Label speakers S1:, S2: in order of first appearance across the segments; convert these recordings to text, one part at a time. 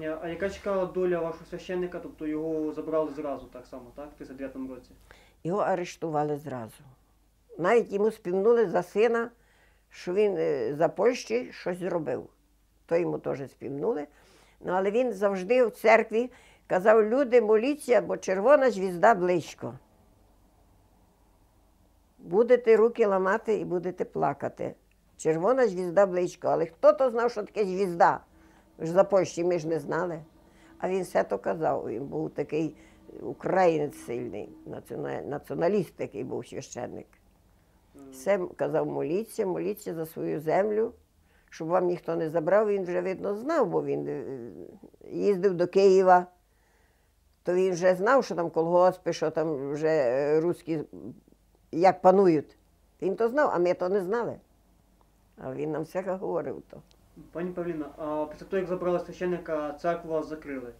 S1: А яка чекала доля вашого священника, тобто його забрали зразу так само, так, в 39-му році?
S2: Його арештували зразу. Навіть йому співнули за сина, що він е, за Польщі щось зробив. То йому теж співнули. Ну, але він завжди в церкві казав: люди, моліться, бо червона звізда близько. Будете руки ламати і будете плакати. Червона звізда близько. Але хто то знав, що таке звізда? За Польщі ми ж не знали. А він все то казав. Він був такий українець сильний, націона- націоналіст такий був священник. Все казав, моліться, моліться за свою землю, щоб вам ніхто не забрав. Він вже, видно, знав, бо він е, їздив до Києва. То він вже знав, що там колгоспи, що там вже е, руські як панують. Він то знав, а ми то не знали. А він нам все говорив то.
S1: Пані Павліна, а після того, як забрали священника, церкву закрили.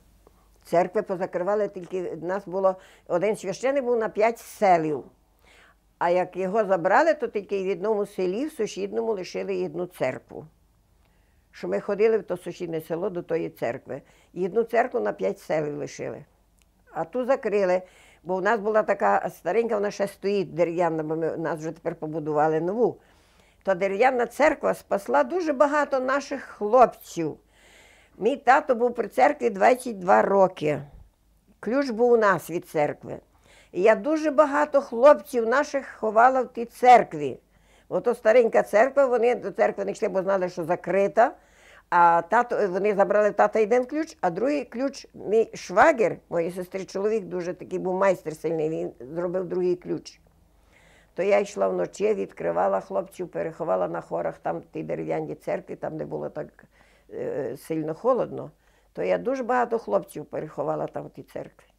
S2: Церкви позакривали, тільки в нас було один священик був на п'ять селів. А як його забрали, то тільки в одному селі, в сусідньому лишили одну церкву. Що ми ходили в то сусіднє село до тої церкви. І одну церкву на п'ять селів лишили. А ту закрили, бо в нас була така старенька, вона ще стоїть дерев'яна, бо ми, нас вже тепер побудували нову. То дерев'яна церква спасла дуже багато наших хлопців. Мій тато був при церкві 22 роки. Ключ був у нас від церкви. І я дуже багато хлопців наших ховала в тій церкві. Ото старенька церква, вони до церкви не йшли, бо знали, що закрита. А тато, вони забрали тата один ключ, а другий ключ, мій швагер, моєї сестри, чоловік дуже такий був майстер сильний, він зробив другий ключ. То я йшла вночі, відкривала хлопців, переховала на хорах там ті тій дерев'яній церкві, там де було так е, сильно холодно. То я дуже багато хлопців переховала там в тій церкві.